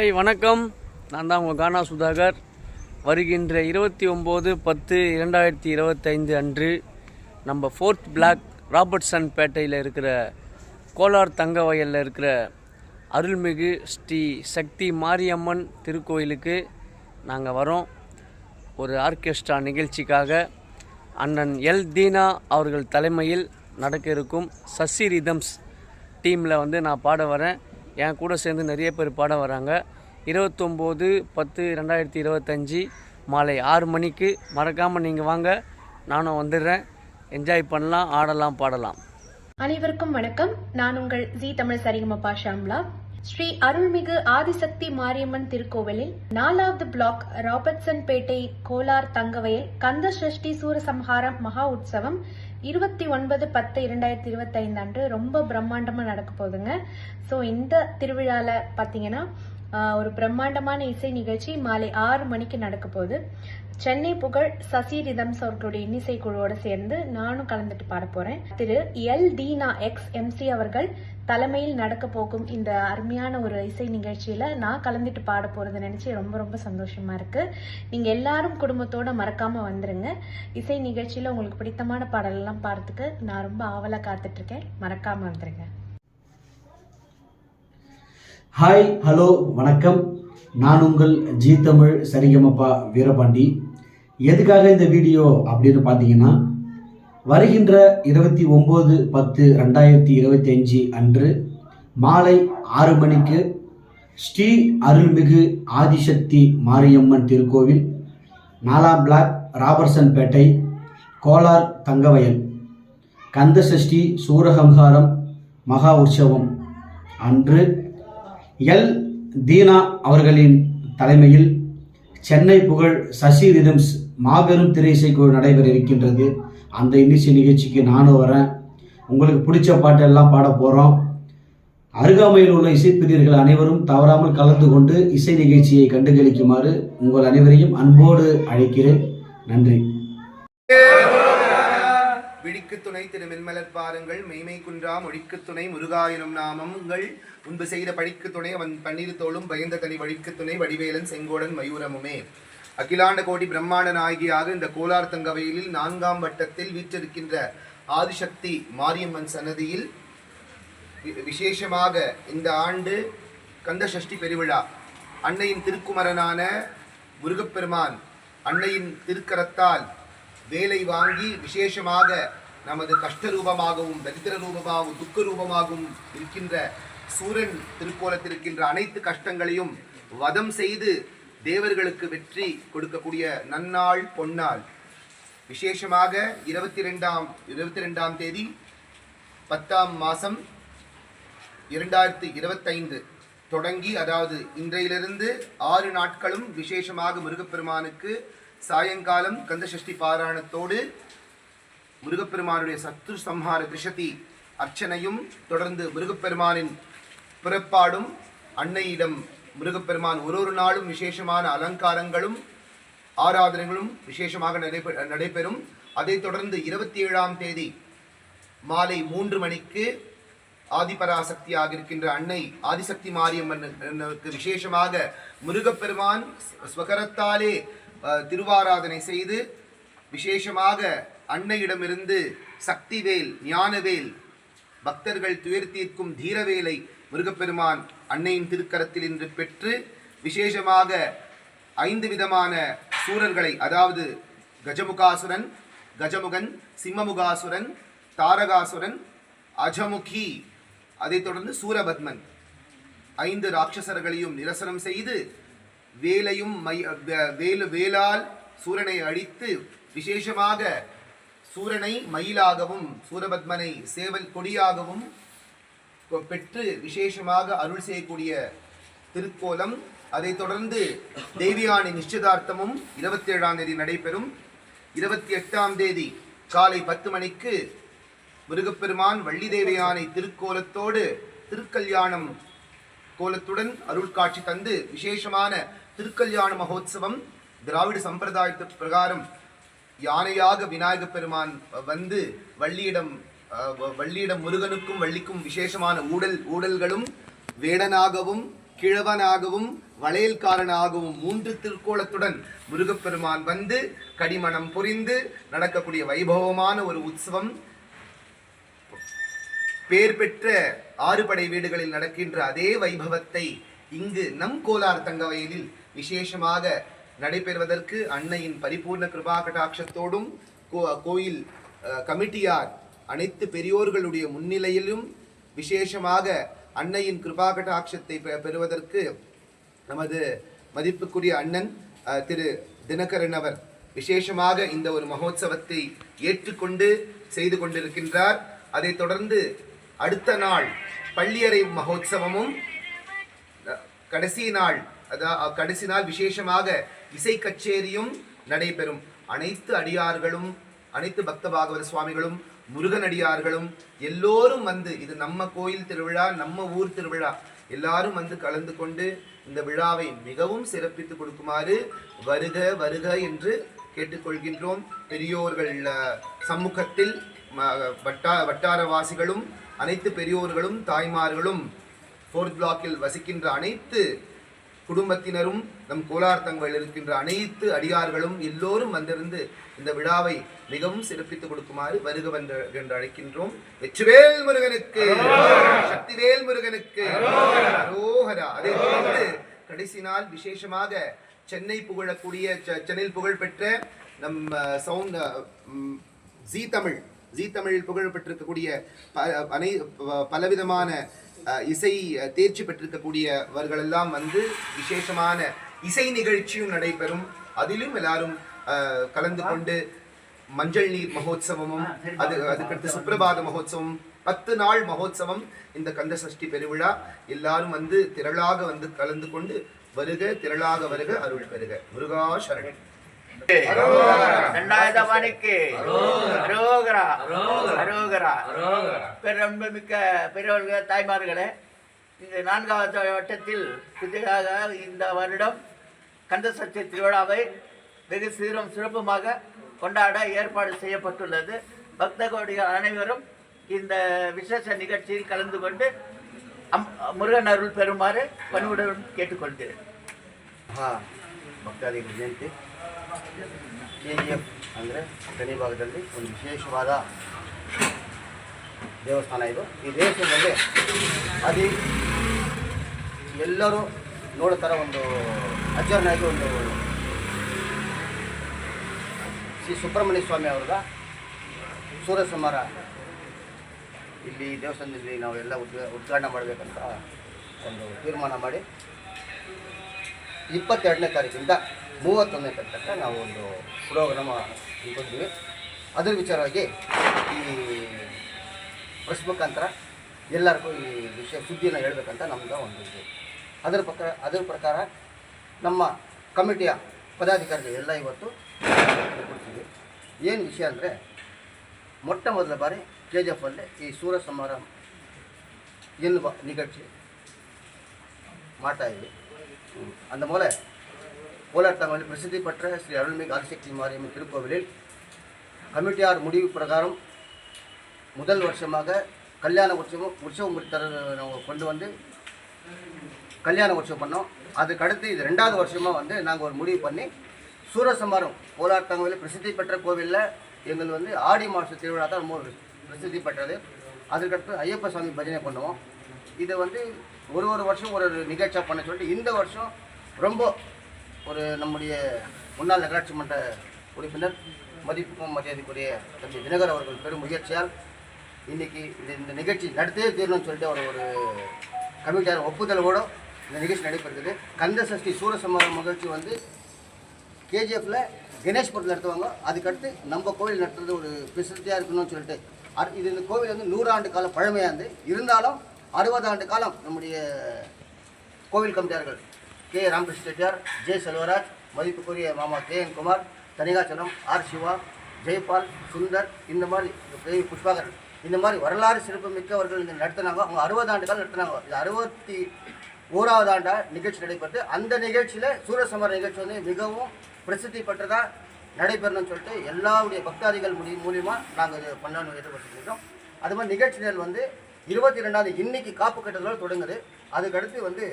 Hi வணக்கம். நான் தான் உங்கள் கானா சுதாகர். வருகின்ற இருபத்தி ஒம்பது பத்து இரண்டாயிரத்தி இருபத்தைந்து அன்று நம்ம ஃபோர்த் பிளாக் ராபர்ட்சன் பேட்டையில் இருக்கிற கோலார் தங்க வயலில் இருக்கிற அருள்மிகு ஸ்ரீ சக்தி மாரியம்மன் திருக்கோயிலுக்கு நாங்கள் வரோம். ஒரு ஆர்கெஸ்ட்ரா நிகழ்ச்சிக்காக அண்ணன் எல் தீனா அவர்கள் தலைமையில் நடக்க இருக்கும் சசி ரிதம்ஸ் டீமில் வந்து நான் பாட வரேன். என் கூட சேர்ந்து நிறைய பேர் பாட வராங்க. இருபத்தொம்போது பத்து ரெண்டாயிரத்தி இருபத்தஞ்சி மாலை ஆறு மணிக்கு மறக்காமல் நீங்கள் வாங்க. நானும் வந்துடுறேன். என்ஜாய் பண்ணலாம் ஆடலாம் பாடலாம். அனைவருக்கும் வணக்கம். நான் உங்கள் ஜி தமிழ் சரிகமபா ஷாம்லா. ஸ்ரீ அருள்மிகு ஆதிசக்தி மாரியம்மன் திருக்கோவிலில் நாலாவது பிளாக் ராபர்ட்சன் பேட்டை கோலார் தங்கவயல் கந்த சஷ்டி சூரசம்ஹாரம் மகா உற்சவம் இருபத்தி ஒன்பது பத்து இரண்டாயிரத்தி இருபத்தைந்து அன்று ரொம்ப பிரம்மாண்டமாக நடக்க போகுதுங்க. ஸோ இந்த திருவிழாவில் பார்த்தீங்கன்னா ஒரு பிரம்மாண்டமான இசை நிகழ்ச்சி மாலை ஆறு மணிக்கு நடக்க போகுது. சென்னை புகழ் சசி ரிதம்ஸ் அவர்களுடைய இன்னிசை குழுவோட சேர்ந்து நானும் கலந்துட்டு பாட போறேன். திரு எல் தீனா எக்ஸ் எம்சி அவர்கள் தலைமையில் நடக்க போகும் இந்த அருமையான ஒரு இசை நிகழ்ச்சியில நான் கலந்துட்டு பாட போறது நினைச்சு ரொம்ப ரொம்ப சந்தோஷமா இருக்கு. நீங்க எல்லாரும் குடும்பத்தோட மறக்காம வந்துருங்க. இசை நிகழ்ச்சியில உங்களுக்கு பிடித்தமான பாடல் எல்லாம் பாடுறதுக்கு நான் ரொம்ப ஆவலா காத்துட்டு இருக்கேன் மறக்காம வந்துருங்க. ஹாய் ஹலோ வணக்கம். நான் உங்கள் ஜி தமிழ் சரிகமப்பா வீரபாண்டி. எதுக்காக இந்த வீடியோ அப்படின்னு பார்த்தீங்கன்னா வருகின்ற இருபத்தி ஒம்பது பத்து ரெண்டாயிரத்தி இருபத்தி அஞ்சு அன்று மாலை ஆறு மணிக்கு ஸ்ரீ அருள்மிகு ஆதிசக்தி மாரியம்மன் திருக்கோவில் நாலாம் பிளாக் ராபர்சன் பேட்டை கோலார் தங்கவயல் கந்தசஷ்டி சூரகம்ஹாரம் மகா உற்சவம் அன்று எல். தீனா அவர்களின் தலைமையில் சென்னை புகழ் சசி ரிதம்ஸ் மாபெரும் திரை இசைக்குழு நடைபெற இருக்கின்றது அந்த இன்னிசை நிகழ்ச்சிக்கு நானும் வரேன். உங்களுக்கு பிடிச்ச பாட்டெல்லாம் பாட போகிறோம் அருகாமையில் உள்ள இசைப்பிரியர்கள் அனைவரும் தவறாமல் கலந்து கொண்டு இசை நிகழ்ச்சியை கண்டுகளிக்குமாறு உங்கள் அனைவரையும் அன்போடு அழைக்கிறேன். நன்றி. விழிக்கு துணை திரு மென்மலர் பாருங்கள். மெய்மை குன்றா மொழிக்கு துணை முருகாயினும் நாமங்கள். முன்பு செய்த படிக்கு துணை அவன் பன்னீர் தோளும் பயந்த தனி வழிக்கு துணை வடிவேலன் செங்கோடன் மயூரமுமே. அகிலாண்ட கோடி பிரம்மாண்ட நாயகியாக இந்த கோலார் தங்கவையிலில் நான்காம் வட்டத்தில் வீற்றிருக்கின்ற ஆதிசக்தி மாரியம்மன் சன்னதியில் விசேஷமாக இந்த ஆண்டு கந்த சஷ்டி பெருவிழா. அன்னையின் திருக்குமரனான முருகப்பெருமான் அன்னையின் திருக்கரத்தால் வேலை வாங்கி விசேஷமாக நமது கஷ்ட ரூபமாகவும் தரித்திர ரூபமாகவும் துக்க ரூபமாகவும் இருக்கின்ற சூரன் திருக்கோலத்திருக்கின்ற அனைத்து கஷ்டங்களையும் வதம் செய்து தேவர்களுக்கு வெற்றி கொடுக்கக்கூடிய நன்னாள் பொன்னாள். விசேஷமாக இருபத்தி ரெண்டாம் இருபத்தி ரெண்டாம் தேதி பத்தாம் மாதம் இரண்டாயிரத்தி இருபத்தைந்து தொடங்கி அதாவது இன்றையிலிருந்து ஆறு நாட்களும் விசேஷமாக முருகப்பெருமானுக்கு சாயங்காலம் கந்தசஷ்டி பாராயணத்தோடு முருகப்பெருமானுடைய சத்ரு சம்ஹார திரிஷதி அர்ச்சனையும் தொடர்ந்து முருகப்பெருமானின் பிறப்பாடும் அன்னையிடம் முருகப்பெருமான் ஒரு ஒரு நாளும் விசேஷமான அலங்காரங்களும் ஆராதனைகளும் விசேஷமாக நடைபெ நடைபெறும். அதைத் தொடர்ந்து இருபத்தி ஏழாம் தேதி மாலை மூன்று மணிக்கு ஆதிபராசக்தியாக இருக்கின்ற அன்னை ஆதிசக்தி மாரியம்மனுக்கு விசேஷமாக முருகப்பெருமான் ஸ்வகரத்தாலே திருவாராதனை செய்து விசேஷமாக அன்னையிடமிருந்து சக்திவேல் ஞானவேல் பக்தர்கள் துயர் தீர்க்கும் தீரவேலை முருகப்பெருமான் அன்னையின் திருக்கரத்தில் இன்று பெற்று விசேஷமாக ஐந்து விதமான சூரர்களை அதாவது கஜமுகாசுரன் கஜமுகன் சிம்மமுகாசுரன் தாரகாசுரன் அஜமுகி அதைத் தொடர்ந்து சூரபத்மன். ஐந்து ராட்சசர்களையும் நிரசனம் செய்து வேலையும் மை வே- வேலு வேலால் சூரனை அழித்து விசேஷமாக சூரனை மயிலாகவும் சூரபத்மனை சேவல் கொடியாகவும் பெற்று விசேஷமாக அருள் செய்யக்கூடிய திருக்கோலம். அதைத் தொடர்ந்து தேவியானி நிச்சயதார்த்தமும் இருபத்தி ஏழாம் தேதி நடைபெறும். இருபத்தி எட்டாம் தேதி காலை பத்து மணிக்கு முருகப்பெருமான் வள்ளி தேவியானை திருக்கோலத்தோடு திருக்கல்யாணம் கோலத்துடன் அருள் காட்சி தந்து விசேஷமான திருக்கல்யாண மகோத்சவம் திராவிட சம்பிரதாயத்து பிரகாரம் யானையாக விநாயகப் பெருமான் வந்து வள்ளியிடம் வள்ளியிடம் முருகனுக்கும் வள்ளிக்கும் விசேஷமான ஊடல் ஊடல்களும் வேடனாகவும் கிழவனாகவும் வளையல்காரனாகவும் மூன்று திருக்கோலத்துடன் முருகப்பெருமான் வந்து கடிமணம் புரிந்து நடக்கக்கூடிய வைபவமான ஒரு உற்சவம். பேர் பெற்ற ஆறுபடை வீடுகளில் நடக்கின்ற அதே வைபவத்தை இங்கு நம் கோலார் தங்கவயலில் விசேஷமாக நடைபெறுவதற்கு அன்னையின் பரிபூர்ண கிருபா கடாட்சத்தோடும் கோ- கோயில் கமிட்டியார் அனைத்து பெரியோர்களுடைய முன்னிலையிலும் விசேஷமாக அன்னையின் கிருபா கடாட்சத்தை பெ- பெறுவதற்கு நமது மதிப்புக்குரிய அண்ணன் திரு தினகரன் அவர் விசேஷமாக இந்த ஒரு மகோத்சவத்தை ஏற்றுக்கொண்டு செய்து கொண்டிருக்கின்றார். அதைத் தொடர்ந்து அடுத்த நாள் பள்ளியறை மகோத்சவமும் கடைசி நாள் அதாவது கடைசி நாள் விசேஷமாக இசை கச்சேரியும் நடைபெறும். அனைத்து அடியார்களும் அனைத்து பக்த பாகவத சுவாமிகளும் முருகனடியார்களும் எல்லோரும் வந்து இது நம்ம கோயில் திருவிழா நம்ம ஊர் திருவிழா எல்லாரும் வந்து கலந்து கொண்டு இந்த விழாவை மிகவும் சிறப்பித்து கொடுக்குமாறு வருக வருக என்று கேட்டுக்கொள்கின்றோம். பெரியோர்கள் சமூகத்தில் வட்டா வட்டாரவாசிகளும் அனைத்து பெரியோர்களும் தாய்மார்களும் ஃபோர்த் பிளாக்கில் வசிக்கின்ற அனைத்து குடும்பத்தினரும் நம் கோலார் தங்கள் இருக்கின்ற அனைத்து அடியார்களும் எல்லோரும் வந்திருந்து இந்த விழாவை மிகவும் சிறப்பித்துக் கொடுக்குமாறு வருக வந்த என்று அழைக்கின்றோம். வெற்றிவேல் முருகனுக்கு சக்திவேல் முருகனுக்கு அரோஹரா அதை தொடர்ந்து கடைசி நாள் விசேஷமாக சென்னை புகழக்கூடிய செ- சென்னையில் புகழ்பெற்ற நம் சவுண்ட் ஜி தமிழ் ஜி தமிழில் புகழ் பெற்றிருக்கக்கூடிய ப- அனை ப- பலவிதமான இசை தேர்ச்சி பெற்றிருக்கக்கூடியவர்கள் எல்லாம் வந்து விசேஷமான இசை நிகழ்ச்சியும் நடைபெறும். அதிலும் எல்லாரும் கலந்து கொண்டு மஞ்சள் நீர் மகோத்சவமும் அது அதுக்கடுத்து சுப்பிரபாத மகோத்சவம் பத்து நாள் மகோத்சவம் இந்த கந்த சஷ்டி பெருவிழா எல்லாரும் வந்து திரளாக வந்து கலந்து கொண்டு வருக திரளாக வருக அருள் பெறுக. முருகா சரணன் ரெண்டாயுதவானுக்கு அரோகரா. அரோகரா. பெருமிக்க பெரியவர்கள் தாய்மார்களே இந்த நான்காவது வட்டத்தில் புதிதாக இந்த வருடம் கந்தசக்தி திருவிழாவை வெகு சீரும் சிறப்புமாக கொண்டாட ஏற்பாடு செய்யப்பட்டுள்ளது. பக்த கோடிகள் அனைவரும் இந்த விசேஷ நிகழ்ச்சியில் கலந்து கொண்டு அம் முருகன் அருள் பெறுமாறு பணிவுடன் கேட்டுக்கொள்கிறேன். பக்தாதிகள் ಕೆ ಜಿ ಎಫ್ ಅಂದರೆ ಗಣಿ ಭಾಗದಲ್ಲಿ ಒಂದು ವಿಶೇಷವಾದ ದೇವಸ್ಥಾನ ಇದು. ಈ ದೇವಸ್ಥಾನದಲ್ಲಿ ಅದಿ ಎಲ್ಲರೂ ನೋಡೋ ಒಂದು ಅಚ್ಚರನಾಗಿ ಒಂದು ಶ್ರೀ ಸುಬ್ರಹ್ಮಣ್ಯ ಸ್ವಾಮಿ ಅವ್ರದ ಸೂರ್ಯ ಸಮಾರ ಇಲ್ಲಿ ದೇವಸ್ಥಾನದಲ್ಲಿ ನಾವೆಲ್ಲ ಉದ್ಘಾ ಉದ್ಘಾಟನೆ ಮಾಡಬೇಕಂತ ಒಂದು ತೀರ್ಮಾನ ಮಾಡಿ ಇಪ್ಪತ್ತೆರಡನೇ ತಾರೀಕಿಂದ ಮೂವತ್ತೊಂದನೇ ತಕ್ಕ ನಾವು ಒಂದು ಪ್ರೋಗ್ರಾಮ ಅಂದ್ಕೊಂಡಿದ್ದೀವಿ ಅದ್ರ ವಿಚಾರವಾಗಿ ಈ ಪ್ರೆಸ್ ಮುಖಾಂತರ ಎಲ್ಲರಿಗೂ ಈ ವಿಷಯ ಸುದ್ದಿನ ಹೇಳಬೇಕಂತ ನಮ್ದು ಒಂದು ಇದು. ಅದರ ಪ್ರಕಾರ ಅದರ ಪ್ರಕಾರ ನಮ್ಮ ಕಮಿಟಿಯ ಪದಾಧಿಕಾರಿಗಳು ಎಲ್ಲ ಇವತ್ತು ಕೊಡ್ತೀವಿ ಏನು ವಿಷಯ ಅಂದರೆ, ಮೊಟ್ಟ ಮೊದಲ ಬಾರಿ ಕೆ ಜಿ ಎಫಲ್ಲಿ ಈ ಸೂರ ಸಮಾರಂಭ ಎನ್ನುವ ನಿಗಡ್ಚಿ ಮಾಡ್ತಾಯಿದ್ವಿ ம். அந்த பிரசித்தி பெற்ற ஸ்ரீ அருள்மிகு ஆதிசக்தி மாரியம்மன் திருக்கோவிலில் கமிட்டியார் முடிவு பிரகாரம் முதல் வருஷமாக கல்யாண உற்சவம் உற்சவம் முடித்தர கொண்டு வந்து கல்யாண உற்சவம் பண்ணோம். அதுக்கடுத்து இது ரெண்டாவது வருஷமாக வந்து நாங்கள் ஒரு முடிவு பண்ணி சூரசம்மாரம் கோலார் பிரசித்தி பெற்ற கோவிலில் எங்கள் வந்து ஆடி மாத திருவிழா தான் ரொம்ப பிரசித்தி பெற்றது. அதுக்கடுத்து ஐயப்ப சாமி பஜனை பண்ணுவோம். இதை வந்து ஒரு ஒரு வருஷம் ஒரு ஒரு நிகழ்ச்சியாக பண்ண சொல்லிட்டு இந்த வருஷம் ரொம்ப ஒரு நம்முடைய முன்னாள் நகராட்சி மன்ற உறுப்பினர் மதிப்புக்கும் மரியாதைக்குரிய தம்பி தினகர் அவர்கள் பெரும் முயற்சியால் இன்னைக்கு இந்த இந்த நிகழ்ச்சி நடத்தவே தீரணும்னு சொல்லிட்டு அவர் ஒரு கமிட்டியார் ஒப்புதலோடு இந்த நிகழ்ச்சி நடைபெறுகிறது. கந்த சஷ்டி சூரசம்மாரம் நிகழ்ச்சி வந்து கேஜிஎஃப்பில் கணேஷ்புரத்தில் நடத்துவாங்க. அதுக்கடுத்து நம்ம கோவில் நடத்துறது ஒரு பிரசித்தியாக இருக்கணும்னு சொல்லிட்டு அரு- இது இந்த கோவில் வந்து நூறாண்டு காலம் பழமையாக இருந்து இருந்தாலும் அறுபது ஆண்டு காலம் நம்முடைய கோவில் கமிட்டியார்கள் கே ராமகிருஷ்ண செட்டியார் ஜே செல்வராஜ் மதிப்புக்குரிய மாமா K N Kumar Thanigachalam R Siva Jaipal Sundar இந்த மாதிரி தேவி புஷ்பாகர் இந்த மாதிரி வரலாறு சிறப்பு மிக்கவர்கள் இந்த நடத்தினாங்க. அவங்க அறுபது ஆண்டுகள் நடத்தினாங்க. இது அறுபத்தி ஓராவது ஆண்டா நிகழ்ச்சி நடைபெற்று அந்த நிகழ்ச்சியில் சூரசமர நிகழ்ச்சி வந்து மிகவும் பிரசித்தி பெற்றதாக நடைபெறணும்னு சொல்லிட்டு எல்லாருடைய பக்தாதிகள் முடி மூலியமாக நாங்கள் இது பண்ணணும்னு எதிர்பார்த்துருக்கோம் அது மாதிரி நிகழ்ச்சிகள் வந்து இருபத்தி ரெண்டாவது இன்னைக்கு காப்பு கட்டுதலோடு தொடங்குது. அதுக்கடுத்து வந்து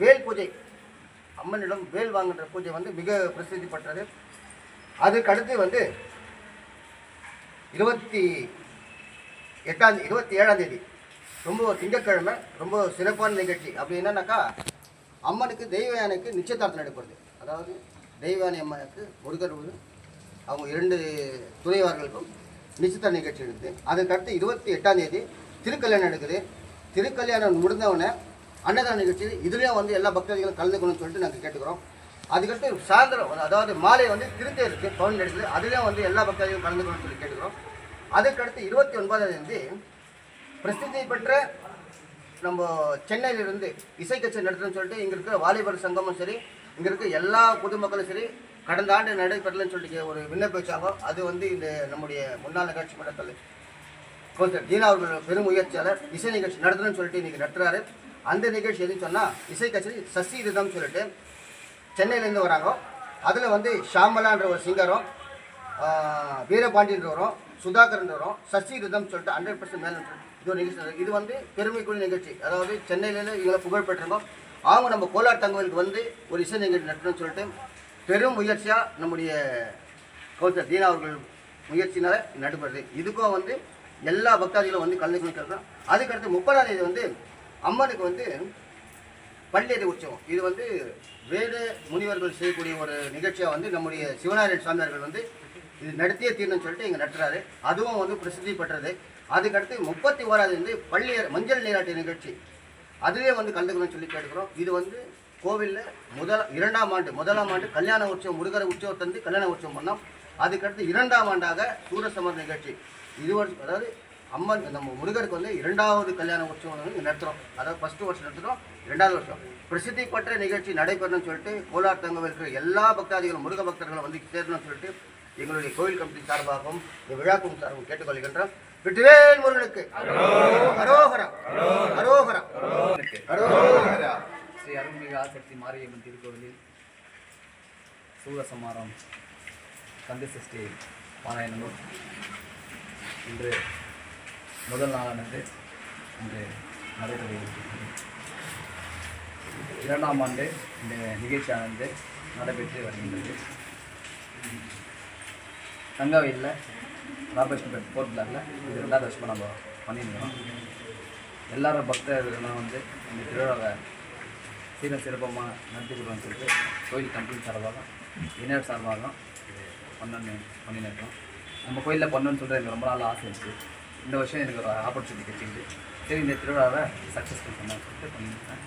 வேல் பூஜை அம்மனிடம் வேல் வாங்குகின்ற பூஜை வந்து மிக பிரசித்தி பெற்றது. அதுக்கடுத்து வந்து இருபத்தி எட்டாம் இருபத்தி ஏழாம் தேதி ரொம்ப திங்கக்கிழமை திங்கட்கிழமை ரொம்ப சிறப்பான நிகழ்ச்சி. அப்படி என்னன்னாக்கா அம்மனுக்கு தெய்வ யானைக்கு நிச்சயதார்த்தம் நடைபெறுது. அதாவது தெய்வ யானை அம்மனுக்கு முருகர் அவங்க இரண்டு துணைவார்களுக்கும் நிச்சயதார நிகழ்ச்சி இருக்குது அதுக்கடுத்து இருபத்தி எட்டாம் தேதி திருக்கல்யாணம் நடக்குது. திருக்கல்யாணம் முடிந்தவொடனே அன்னதான நிகழ்ச்சி இதுலேயும் வந்து எல்லா பக்தர்களும் கலந்துக்கணும்னு சொல்லிட்டு நாங்கள் கேட்டுக்கிறோம். அதுக்கடுத்து சாயந்தரம் அதாவது மாலை வந்து திருத்தேர் இருக்குது பவுன் நடக்குது அதுலேயும் வந்து எல்லா பக்தர்களும் கலந்துக்கணும்னு சொல்லி கேட்டுக்கிறோம். அதுக்கடுத்து இருபத்தி ஒன்பதாம் தேதி பிரசித்தி பெற்ற நம்ம சென்னையிலிருந்து இசை கச்சேரி நடத்துறோம்னு சொல்லிட்டு இங்கே இருக்கிற வாலிபர் சங்கமும் சரி இங்கே இருக்க எல்லா பொதுமக்களும் சரி கடந்த ஆண்டு நடைபெறலன்னு சொல்லிட்டு ஒரு விண்ணப்ப வச்சாங்க. அது வந்து இந்த நம்முடைய முன்னாள் நிகழ்ச்சி மன்றத்தில் கோச்சர் தீனா அவர்கள் பெரும் முயற்சியாளர் இசை நிகழ்ச்சி நடத்தணும்னு சொல்லிட்டு இன்றைக்கி நடத்துகிறாரு அந்த நிகழ்ச்சி எதுன்னு சொன்னால் இசை கச்சேரி சசி ரிதம் சொல்லிட்டு சென்னையிலேருந்து வராங்க. அதில் வந்து ஷாமலான்ற ஒரு சிங்கரும் வரும் வீரபாண்டியன்றவரும் சுதாகர்ன்றவரும் சசி ரிதம் சொல்லிட்டு ஹண்ட்ரட் பர்சன்ட் மேலே இது ஒரு நிகழ்ச்சி இது வந்து பெருமைக்குரிய நிகழ்ச்சி. அதாவது சென்னையிலேருந்து இவங்களை புகழ் பெற்றவங்க அவங்க நம்ம கோலார் தங்கவலுக்கு வந்து ஒரு இசை நிகழ்ச்சி நடத்தணும்னு சொல்லிட்டு பெரும் முயற்சியாக நம்முடைய கவுன்சிலர் தீனா அவர்கள் முயற்சினால நடைபெறுது. இதுக்கும் வந்து எல்லா பக்தாதிகளும் வந்து கலந்து கேட்குறோம் அதுக்கடுத்து முப்பதாம் தேதி வந்து அம்மனுக்கு வந்து பள்ளியறை உற்சவம். இது வந்து வேறு முனிவர்கள் செய்யக்கூடிய ஒரு நிகழ்ச்சியாக வந்து நம்முடைய சிவநாராயண சாமியார்கள் வந்து இது நடத்தியே தீரணும்னு சொல்லிட்டு இங்கே நடத்துறாரு. அதுவும் வந்து பிரசித்தி பெற்றது. அதுக்கடுத்து முப்பத்தி ஓராது வந்து பள்ளியர் மஞ்சள் நீராட்டு நிகழ்ச்சி. அதுவே வந்து கலந்துக்கணும்னு சொல்லி கேட்டுக்கிறோம். இது வந்து கோவிலில் முதல் இரண்டாம் ஆண்டு முதலாம் ஆண்டு கல்யாண உற்சவம் முருகர் உற்சவத்தை வந்து கல்யாண உற்சவம் பண்ணோம். அதுக்கடுத்து இரண்டாம் ஆண்டாக சூரசமர் நிகழ்ச்சி. இது அதாவது அம்மன் நம்ம முருகருக்கு வந்து இரண்டாவது கல்யாண உற்சவம் வந்து நடத்துகிறோம் அதாவது ஃபஸ்ட்டு வருஷம் நடத்துகிறோம் இரண்டாவது வருஷம். பிரசித்தி பெற்ற நிகழ்ச்சி நடைபெறணும்னு சொல்லிட்டு கோலார் தங்கம் இருக்கிற எல்லா பக்தாதிகளும் முருக பக்தர்களும் வந்து சேரணும்னு சொல்லிட்டு எங்களுடைய கோவில் கமிட்டி சார்பாகவும் இந்த விழாக்கும் சார்பாகவும் கேட்டுக்கொள்கின்றோம். வெற்றிவேல் முருகனுக்கு. அரோகரா. அரோகரா. அரோகரா. ஸ்ரீ அருள்மிகு ஆசக்தி மாரியம்மன் திருக்கோவிலில் சூரசமாரம் கந்தசஷ்டி பாராயணமும் இன்று முதல் நாளானது இன்று நடைபெற இரண்டாம் ஆண்டு இந்த நிகழ்ச்சியானது நடைபெற்று வருகின்றது. தங்கவையில் ராமகிருஷ்ணபேட் ஃபோர்த் பிளாக்ல இது ரெண்டாவது வருஷமாக நம்ம பண்ணியிருந்தோம் எல்லாரும் பக்தர்கள்லாம் வந்து இந்த திருவிழாவை சீர சிறப்பமாக நடத்தி கொடுக்கணும்னு சொல்லிட்டு கோயில் கம்பெனி சார்பாக இணையர் சார்பாக பண்ணணும்னு பண்ணின்னு இருக்கோம் நம்ம கோயிலில் பண்ணணும்னு சொல்கிற எனக்கு ரொம்ப நாள் ஆசை இருக்குது இந்த வருஷம் எனக்கு ஒரு ஆப்பர்ச்சுனிட்டி கிடைச்சிது சரி இந்த திருவிழாவை சக்ஸஸ்ஃபுல் சொல்லிட்டு பண்ணியிருக்கேன்.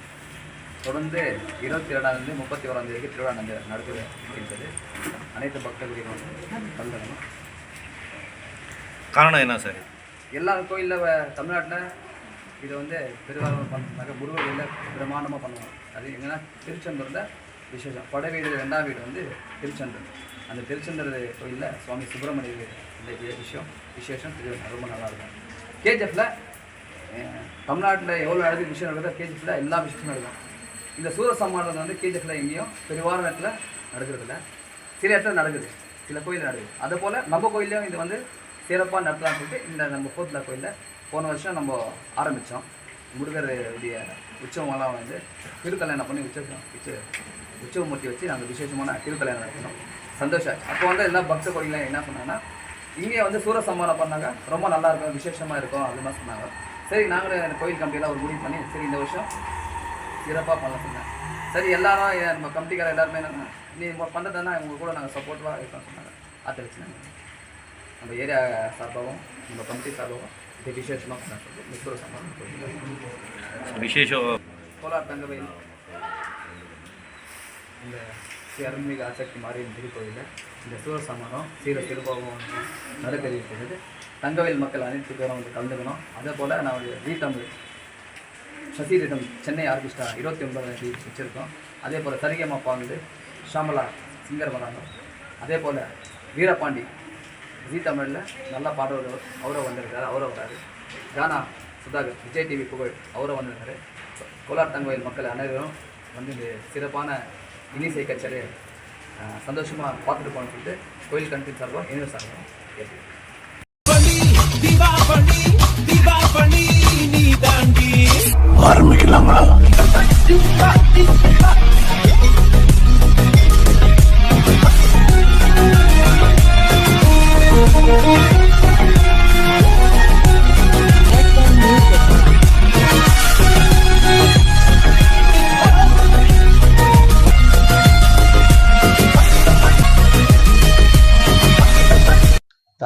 தொடர்ந்து இருபத்தி ரெண்டாந்தேதி முப்பத்தி ஓராம் தேதிக்கு திருவிழா நடந்து நடக்க இருக்கின்றது அனைத்து பக்தர்களும் வந்து கலந்துக்கணும் காரணம் என்ன சார்? எல்லா கோயிலில் தமிழ்நாட்டில் இது வந்து பெருவாரம் பண்ணுறாங்க முருகர் கோயிலில் பிரமாண்டமாக பண்ணுவாங்க. அது எங்கன்னா திருச்செந்தூரில் விசேஷம். படை வீடு ரெண்டாம் வீடு வந்து திருச்செந்தூர். அந்த திருச்செந்தூர் கோயிலில் சுவாமி சுப்பிரமணிய இந்த வி- விஷயம் விசேஷம் திரு ரொம்ப நல்லா இருக்கும் தமிழ்நாட்டில் எவ்வளோ இடத்துக்கு விஷயம் நடக்குதோ கேஜிஎஃப்பில் எல்லா விஷயமும் நடக்கும். இந்த சூர சூரசம்மானம் வந்து கேஜிஎஃப்பில் எங்கேயும் பெருவார இடத்துல நடக்கிறதில்ல. சில இடத்துல நடக்குது. சில கோயில் நடக்குது. அதே போல் நம்ம கோயிலையும் இது வந்து சிறப்பாக நடத்தலாம்னு சொல்லிட்டு இந்த நம்ம ஃபோர்த்லா கோயிலில் போன வருஷம் நம்ம ஆரம்பித்தோம் முருகருடைய உடைய உற்சவமெல்லாம் வந்து திருக்கல்யாணம் பண்ணி உச்சம் உச்ச உற்சவமூர்த்தி வச்சு நாங்கள் விசேஷமான திருக்கல்யாணம் நடத்தினோம். சந்தோஷம். அப்போ வந்து எல்லா பக்த கோயிலாம் என்ன சொன்னாங்கன்னா இங்கே வந்து சூரசம்மானம் பண்ணாங்க. ரொம்ப நல்லா இருக்கும் விசேஷமாக இருக்கும் மாதிரி சொன்னாங்க. சரி நாங்களும் கோயில் கமிட்டியெல்லாம் ஒரு முடிவு பண்ணி சரி இந்த வருஷம் சிறப்பாக பண்ண சொன்னேன். சரி எல்லாரும் நம்ம கமிட்டிக்கார எல்லாருமே என்னன்னா நீ பண்ணுறதுனா உங்க கூட நாங்கள் சப்போர்ட்டிவாக இருக்கோம் சொன்னாங்க. ஆத்தரிச்சு நம்ம ஏரியா சார்பாகவும் நம்ம கமிட்டி சார்பாகவும் இது விசேஷமாக பண்ண சொல்லி மிஸ்வர சம்பளம் விசேஷம் கோலார் தங்கவயல் இந்த அருள்மிகு ஆசக்தி மாரியின் திருக்கோயிலில் இந்த சூரசமானம் சீர திருபாவம் நடைபெற இருக்கிறது தங்கவயல் மக்கள் அனைத்து பேரும் வந்து கலந்துக்கணும். அதே போல் நான் ஒரு ஜி தமிழ் சசிரிடம் சென்னை ஆர்கெஸ்ட்ரா இருபத்தி ஒன்பதாம் தேதி வச்சுருக்கோம். அதே போல் சரிகமாப்பா வந்து ஷாமலா சிங்கர் வராங்க அதே போல் வீரபாண்டி ஜி தமிழில் நல்லா பாடுறவர் அவரும் வந்திருக்காரு அவரும் வராரு. கானா சுதாகர் விஜய் டிவி புகழ் அவரும் வந்திருக்காரு. கோலார் தங்கோயில் மக்கள் அனைவரும் வந்து இந்த சிறப்பான இனிசை கச்சேரி சந்தோஷமாக பார்த்துட்டு போகணும்னு சொல்லிட்டு கோயில் கண்ட்ரி சார்பாக சார்பாக கேட்டுக்கிறேன் ஆரம்பிக்கலாங்களா